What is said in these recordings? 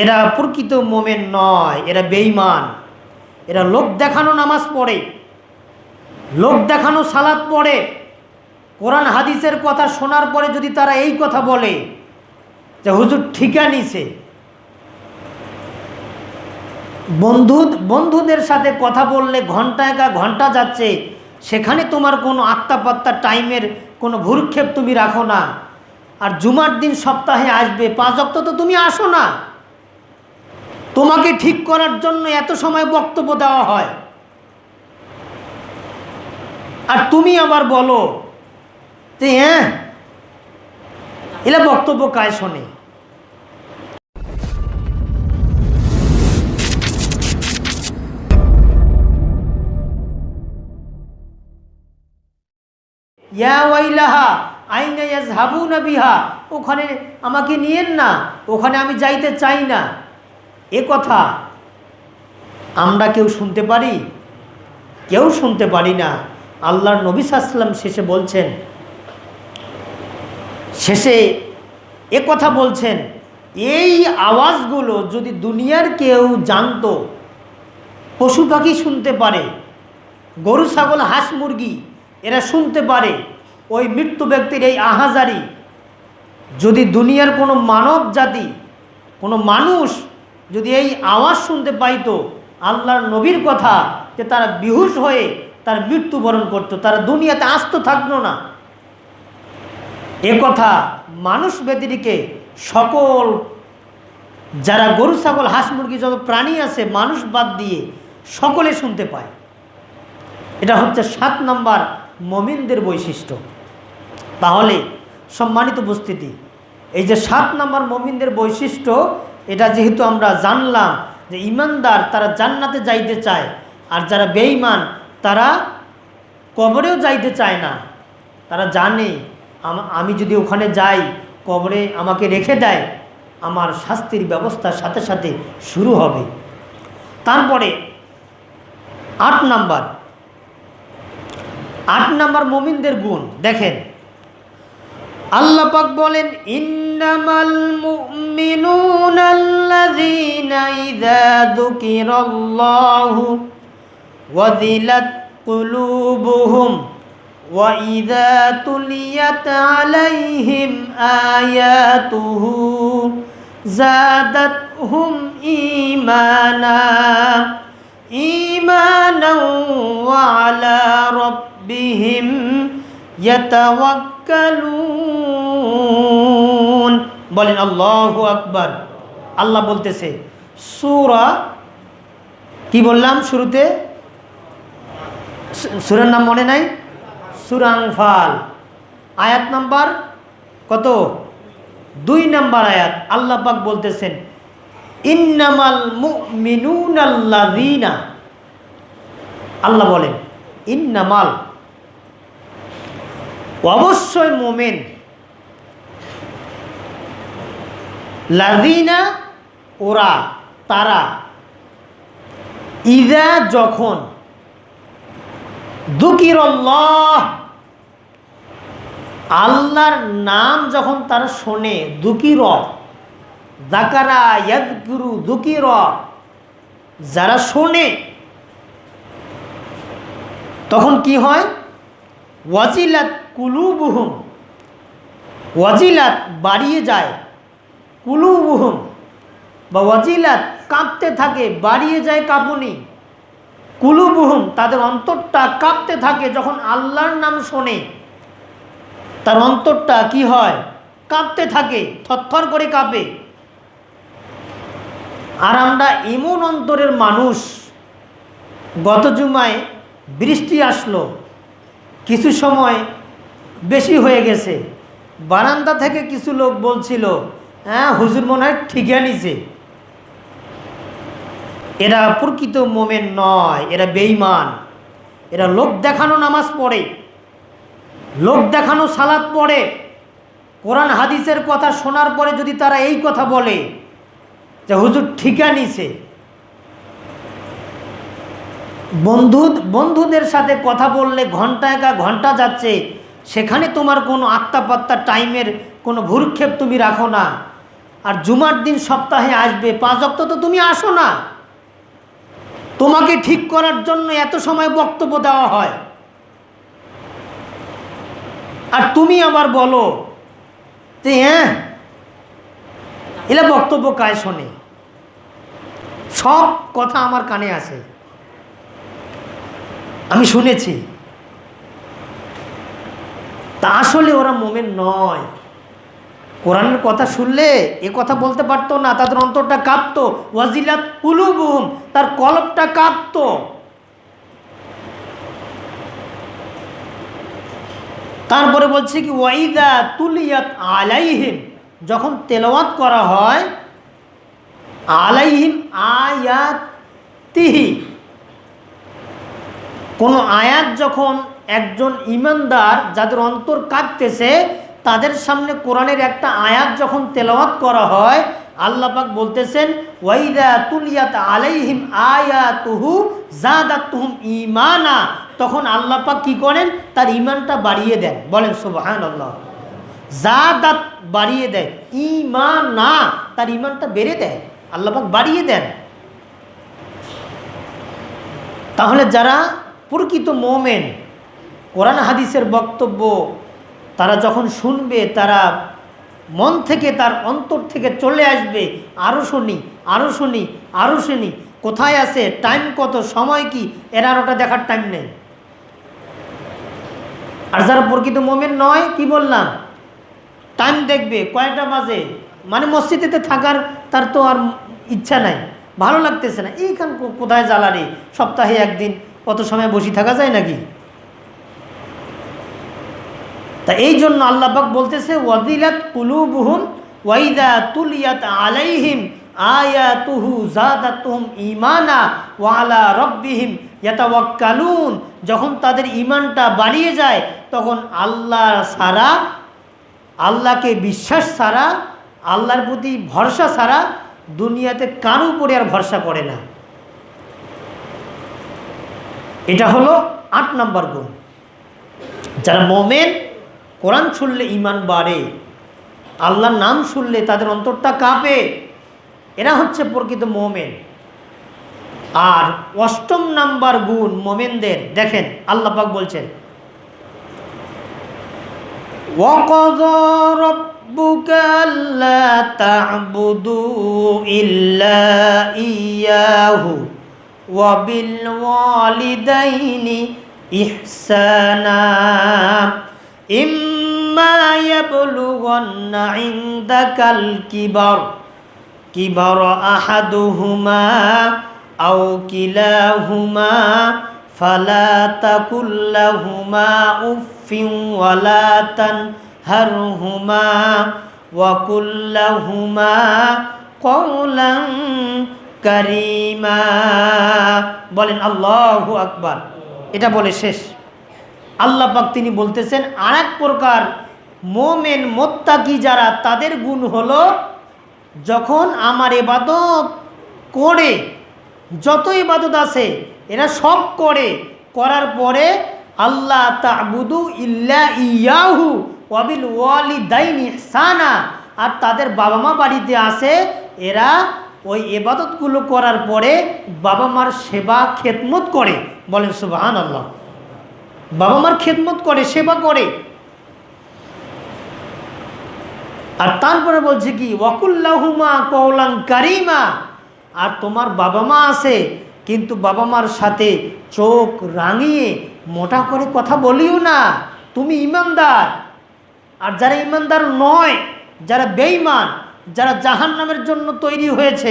এরা প্রকৃত মোমেন নয়, এরা বেঈমান। এরা লোক দেখানো নামাজ পড়ে, লোক দেখানো সালাদ পড়ে। কোরআন হাদিসের কথা শোনার পরে যদি তারা এই কথা বলে যে হুজুর ঠিকা নিছে। বন্ধু বন্ধুদের সাথে কথা বললে ঘণ্টা একা ঘণ্টা যাচ্ছে, সেখানে তোমার কোনো আত্মাপাত্তা টাইমের কোনো ভুরক্ষেপ তুমি রাখো না। আর জুমার দিন সপ্তাহে আসবে, পাঁচ অক্ত তো তুমি আসো না। তোমাকে ঠিক করার জন্য এত সময় বক্তব্য দেওয়া হয়। আর তুমি আবার বলো যে হ্যাঁ এলা বক্তব্য কায় শোনে ওখানে আমাকে নিয়েন না, ওখানে আমি যাইতে চাই না। এ কথা আমরা কেউ শুনতে পারি? কেউ শুনতে পারি না। আল্লাহর নবী সাল্লাম শেষে বলছেন, শেষে এ কথা বলছেন, এই আওয়াজগুলো যদি দুনিয়ার কেউ জানতো, পশু পাখি শুনতে পারে, গরু, ছাগল, হাঁস, মুরগি, এরা শুনতে পারে, ওই মৃত্যু ব্যক্তির এই আহাজারি, যদি দুনিয়ার কোনো মানব জাতি কোনো মানুষ যদি এই আওয়াজ শুনতে পাইতো আল্লাহর নবীর কথা যে তারা বিহুশ হয়ে তার মৃত্যুবরণ করতো, তারা দুনিয়াতে আস্ত থাকতো না। এ কথা মানুষ ব্যতিরিকে সকল, যারা গরু, ছাগল, হাঁস, মুরগি যত প্রাণী আছে মানুষ বাদ দিয়ে সকলে শুনতে পায়। এটা হচ্ছে সাত নম্বর মমিনদের বৈশিষ্ট্য। তাহলে সম্মানিত উপস্থিতি, এই যে সাত নম্বর মমিনদের বৈশিষ্ট্য এটা যেহেতু আমরা জানলাম যে ইমানদার তারা জান্নাতে যাইতে চায়, আর যারা বেঈমান তারা কবরেও যাইতে চায় না। তারা জানে, আম- যদি ওখানে যাই, কবরে আমাকে রেখে দেয়, আমার শাস্তির ব্যবস্থার সাথে সাথে শুরু হবে। তারপরে আট নাম্বার আট নাম্বার মমিনদের গুণ, দেখেন। আল্লাহ পাক বলেন, ইন্নামাল মুমিনুনা আল্লাযীনা ইযা যুকিরাল্লাহু ওয়াজিলাত কুলুবুহুম ওয়া ইযা তুলিয়াত আলাইহিম আয়াতুহু জাদাতহুম ঈমানা। ঈমানা ওয়া আলা রাব্বিহিম ইয়াতাওয়াক্কালুন। বলেন, আল্লাহু আকবার। আল্লাহ বলতেছে, সূরা কি বললাম শুরুতে? সূরার নাম মনে নাই? সুরাংফাল আয়াত নাম্বার কত? দুই নাম্বার আয়াত। আল্লাহ পাক বলতেছেন, ইন্নামাল মুমিনুনাল্লাযীনা। আল্লাহ বলেন, ইন্নামাল অবশ্যই মোমেন। লাদিনা ওরা, তারা ইদা যখন দুকিরল্লাহ, আল্লাহর নাম যখন তারা শোনে, দুকির দাকারা ইয়াদগুরু দুকির, যারা শোনে, তখন কি হয়? ওয়াজিলাত কুলুবুহুম। ওয়াজিলাত বাড়িয়ে যায়। কুলুবুহুম। বা ওয়াজিলাত কাঁপতে থাকে, বাড়িয়ে যায় কাঁপুনি। কুলুবুহুম, তাদের অন্তরটা কাঁপতে থাকে যখন আল্লাহর নাম শোনে। তার অন্তরটা কি হয়? কাঁপতে থাকে, থরথর করে কাঁপে। আর আমরা এমন অন্তরের মানুষ, গত জুমায় বৃষ্টি আসলো। কিছু সময় বেশি হয়ে গেছে। বারান্দা থেকে কিছু লোক বলছিল হ্যাঁ হুজুর মনে হয় ঠিকই নিছে এরা প্রকৃত মোমেন নয়, এরা বেঈমান। এরা লোক দেখানো নামাজ পড়ে, লোক দেখানো সালাদ পড়ে। কোরআন হাদিসের কথা শোনার পরে যদি তারা এই কথা বলে, যে হুজুর ঠিকা নিছে বন্ধু, বন্ধুদের সাথে কথা বললে ঘণ্টা একা ঘণ্টা যাচ্ছে সেখানে তোমার কোনো আত্মাপাত্তা, টাইমের কোনো ভুরক্ষেপ তুমি রাখো না। আর জুমার দিন সপ্তাহে আসবে, পাঁচ অক্ত তো তুমি আসো না। তোমাকে ঠিক করার জন্য এত সময় বক্তব্য দেওয়া হয়। আর তুমি আবার বলো যে হ্যাঁ এলা বক্তব্য কায় শোনে? সব কথা আমার কানে আসে। আমি শুনেছি। তা আসলে ওরা মোমেন নয়। কোরআনের কথা শুনলে এ কথা বলতে পারতো না, তাদের অন্তরটা কাঁপতো। ওয়াজিলাত কুলুবুম তার কলবটা কাঁপতো। তারপরে বলছে কি, ওয়াইদা তুলিয়াত আলাইহিম, যখন তেলাওয়াত করা হয়, আলাইহিম আয়াতিহি। কোনো আয়াত যখন একজন ইমানদার যাদের অন্তর কাঁপতেছে, তাদের সামনে কোরআনের একটা আয়াত যখন তেলাওয়াত করা হয়, আল্লাহ পাক বলতেছেন, ওয়াইদা তুলিয়াত আলাইহিম আয়াতুহু জাদাতুহুম ইমানা তখন আল্লাহ পাক কি করেন? তার ইমানটা বাড়িয়ে দেন। বলেন, সুবহানাল্লাহ। জাদাত বাড়িয়ে দেয়। ইমান তার ইমানটা বেড়ে দেয়। আল্লাহ পাক বাড়িয়ে দেন। তাহলে যারা প্রকৃত মোমেন, কোরআন হাদিসের বক্তব্য, তারা যখন শুনবে, তারা মন থেকে তার অন্তর থেকে চলে আসবে আরও শুনি আরও শুনি আরও শুনি, কোথায় আছে টাইম কত, সময় কি, এরা আর ওটা দেখার টাইম নেই। আর যারা প্রকৃত মোমেন নয়, কি বললাম? টাইম দেখবে, কয়টা বাজে? মানে মসজিদেতে থাকার তার তো আর ইচ্ছা নাই, ভালো লাগতেছে না। এইখান কোথায় জ্বালারে? সপ্তাহে একদিন কত সময় বসে থাকা যায় নাকি? তা এই জন্য আল্লাপাক বলতেছে ওয়াদিলাত কুলুবুহুম ওয়াইদা তুলিয়াত আলাইহিম আয়াতুহু জাদাতুহুম ইমানা ওয়ালা রব্বিহিম ইয়াতাওয়াক্কালুন। যখন তাদের ইমানটা বাড়িয়ে যায়, তখন আল্লাহ সারা আল্লাহকে বিশ্বাস ছাড়া, আল্লাহর প্রতি ভরসা ছাড়া দুনিয়াতে কারও উপরে আর ভরসা করে না। এটা হলো আট নম্বর গুণ যারা মোমেন কোরআন শুনলে ইমান বাড়ে আল্লাহর নাম শুনলে তাদের অন্তরটা কাঁপে এরা হচ্ছে প্রকৃত মোমেন আর অষ্টম নাম্বার গুণ মোমেনদের দেখেন আল্লাহ পাক বলছেন وقضى ربك ألا تعبدوا إلا إياه وبالوالدين إحسانا إما يبلغن عندك الكبر كبر أحدهما أو كلاهما فلا تقل لهما أف ولا تنهرهما وقل لهما قولا করিমা। বলেন আল্লাহ আকবার। এটা বলে শেষ। আল্লাহ পাক তিনি বলতেছেন আর এক প্রকার মোমেন মোত্তাকি যারা, তাদের গুণ হলো যখন আমার এবাদত করে যত ইবাদত আছে, এরা সব করে, করার পরে আল্লাহ তাবুদু ইল্লা ইয়াহু অবিল ওয়ালি দাইনি সানা আর তাদের বাবা মা বাড়িতে আসে, এরা ওই এবাদতগুলো করার পরে বাবা মার সেবা খেদমত করে। বলেন সুবাহান আল্লাহ বাবা মার খেদমত করে, সেবা করে। আর তারপরে বলছে কি, ওয়াকুল্লাহুমা কৌলাং কারিমা। আর তোমার বাবা মা আছে, কিন্তু বাবা মার সাথে চোখ রাঙিয়ে মোটা করে কথা বলিও না। তুমি ইমানদার। আর যারা ইমানদার নয়, যারা বেঈমান যারা জাহান নামের জন্য তৈরি হয়েছে,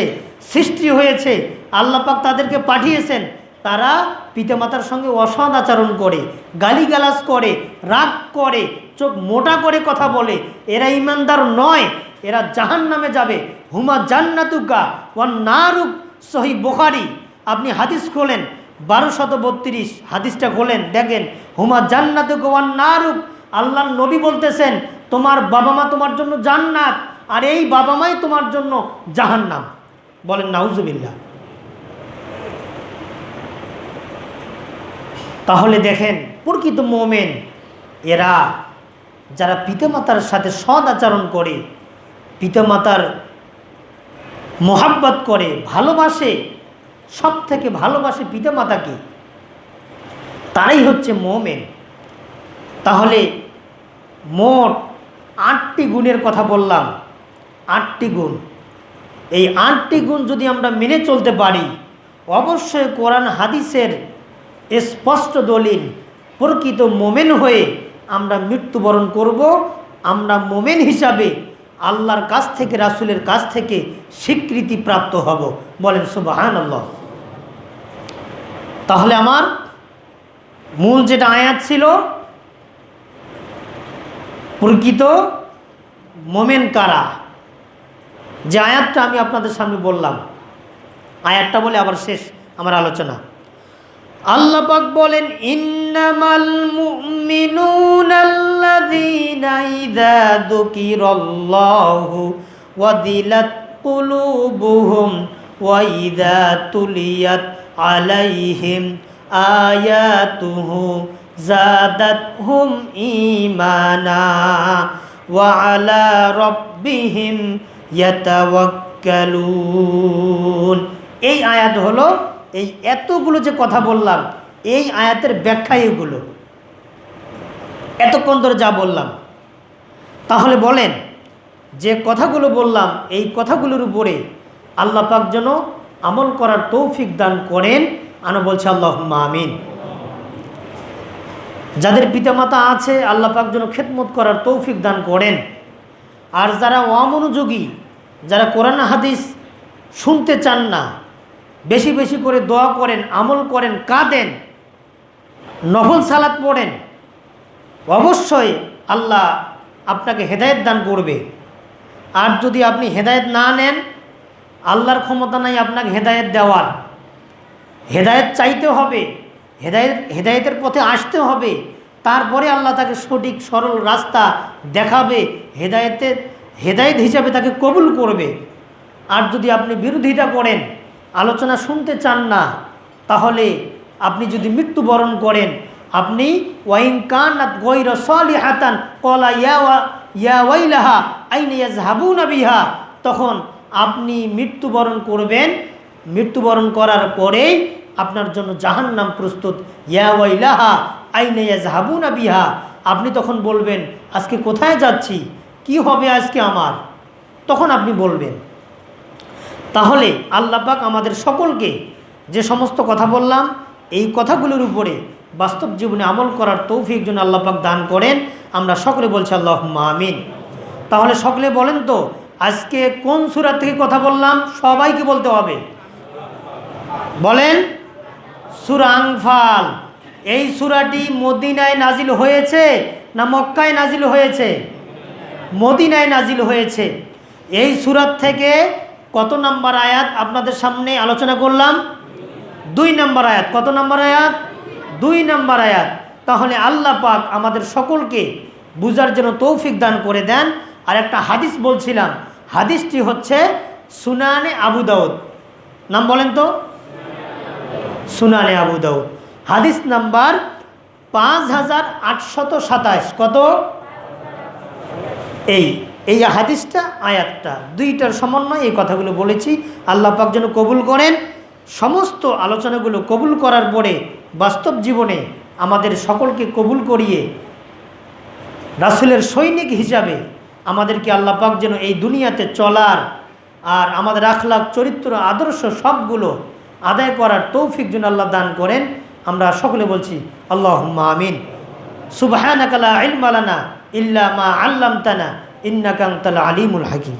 সৃষ্টি হয়েছে, আল্লাহ পাক তাদেরকে পাঠিয়েছেন, তারা পিতামাতার সঙ্গে অসৎ আচরণ করে, গালিগালাজ করে, রাগ করে, চোখ মোটা করে কথা বলে। এরা ইমানদার নয়, এরা জাহান নামে যাবে। হুমা জান্নাতুকা ওয়ান নারুক। সহি বোখারি। আপনি হাদিস খোলেন, বারো শত বত্রিশ হাদিসটা খোলেন, দেখেন, হুমা জান্নাতুক ওয়ান নারুক। আল্লাহ নবী বলতেছেন, তোমার বাবা মা তোমার জন্য জান্নাত। আর এই বাবা মাই তোমার জন্য জাহান্নাম। বলেন, নাউজুবিল্লাহ। তাহলে দেখেন, প্রকৃত মোমেন, এরা যারা পিতামাতার সাথে সদ আচরণ করে, পিতামাতার মোহাব্বত করে, ভালোবাসে সব থেকে ভালোবাসে পিতামাতাকে, তারাই হচ্ছে মোমেন। তাহলে মোট আটটি গুণের কথা বললাম। আটটি গুণ। এই আটটি গুণ যদি আমরা মেনে চলতে পারি, অবশ্যই কোরআন হাদিসের স্পষ্ট দলিল, প্রকৃত মোমেন হয়ে আমরা মৃত্যুবরণ করব। আমরা মোমেন হিসাবে আল্লাহর কাছ থেকে, রাসুলের কাছ থেকে স্বীকৃতি প্রাপ্ত হব। বলেন সুবাহান আল্লাহ তাহলে আমার মূল যেটা আয়াত ছিল, প্রকৃত মোমেন কারা? যে আয়াতটা আমি আপনাদের সামনে বললাম, আয়াতটা বলে আবার শেষ আমার আলোচনা। আল্লাহ পাক বলেন, ইন্নামাল মুমিনুনাল্লাযীনা ইযা যুকিরাল্লাহু ওয়াদিলাত কুলুবুহুম ওয়া ইযা তুলিয়াত আলাইহিম আয়াতুহু জাদাতহুম ঈমানা ওয়া আলা রাব্বিহিম এই আয়াত হলো এই এতগুলো যে কথা বললাম, এই আয়াতের ব্যাখ্যা এগুলো। এতক্ষণ ধরে যা বললাম। তাহলে বলেন, যে কথাগুলো বললাম, এই কথাগুলোর উপরে আল্লাহ পাক যেন আমল করার তৌফিক দান করেন। আনা বলছে আল্লাহ আমিন। যাদের পিতামাতা আছে, আল্লাহ পাক যেন খেদমত করার তৌফিক দান করেন। আর যারা অমনোযোগী, যারা কোরআন হাদিস শুনতে চান না, বেশি বেশি করে দোয়া করেন, আমল করেন, কাঁদেন, নফল সালাত পড়েন, অবশ্যই আল্লাহ আপনাকে হেদায়েত দান করবে। আর যদি আপনি হেদায়েত না নেন, আল্লাহর ক্ষমতা নাই আপনাকে হেদায়েত দেওয়ার। হেদায়েত চাইতে হবে, হেদায়েত, হেদায়েতের পথে আসতে হবে। তারপরে আল্লাহ তাকে সঠিক, সরল রাস্তা দেখাবে, হেদায়েতের, হেদায়েত হিসাবে তাকে কবুল করবে। আর যদি আপনি বিরোধিতা করেন, আলোচনা শুনতে চান না, তাহলে আপনি যদি মৃত্যুবরণ করেন, আপনি ওয়াইন কানাত গৈর সলি হাতান কলা ইয়া ওয়াইলাহা আইন ইয়াজহাবু বিহা। তখন আপনি মৃত্যুবরণ করবেন। মৃত্যুবরণ করার পরেই আপনার জন্য জাহান্নাম প্রস্তুত। ইয়া ওয়াইলাহা আইন ইয়াজহাবু বিহা। আপনি তখন বলবেন, আজকে কোথায় যাচ্ছি? কি হবে আজকে আমার? তখন আপনি বলবেন। তাহলে আল্লাপাক আমাদের সকলকে যে সমস্ত কথা বললাম, এই কথাগুলোর উপরে বাস্তব জীবনে আমল করার তৌফিক জন্য আল্লাপাক দান করেন। আমরা সকলে বলছি আল্লাহ আমিন। তাহলে সকলে বলেন তো, আজকে কোন সুরা থেকে কথা বললাম? সবাইকে বলতে হবে। বলেন, সুরা আংফাল এই সুরাটি মদিনায় নাজিল হয়েছে না মক্কায় নাজিল হয়েছে? মদিনায় নাজিল হয়েছে। এই সুরাত থেকে কত নম্বর আয়াত আপনাদের সামনে আলোচনা করলাম? দুই নম্বর আয়াত। কত নম্বর আয়াত? দুই নম্বর আয়াত। তাহলে আল্লাহ পাক আমাদের সকলকে বুঝার জন্য তৌফিক দান করে দেন। আর একটা হাদিস বলছিলাম। হাদিসটি হচ্ছে সুনানে আবু দাউদ। নাম বলেন তো? সুনানে আবু দাউদ। হাদিস নাম্বার পাঁচ হাজার আটশত সাতাশ। কত? এই এই হাদিসটা, আয়াতটা, দুইটার সমন্বয় এই কথাগুলো বলেছি। আল্লাহ পাক যেন কবুল করেন। সমস্ত আলোচনাগুলো কবুল করার পরে বাস্তব জীবনে আমাদের সকলকে কবুল করিয়ে রাসুলের সৈনিক হিসাবে আমাদেরকে আল্লাহ পাক যেন এই দুনিয়াতে চলার আর আমাদের আখলাখ, চরিত্র, আদর্শ সবগুলো আদায় করার তৌফিক যেন আল্লাহ দান করেন। আমরা সকলে বলছি আল্লাহ আমিন। সুবাহানাকালা ইলমালানা ইল্লা মা আল্লাম তানা ইন্নাকাং তালা আলিমুল হাকিম।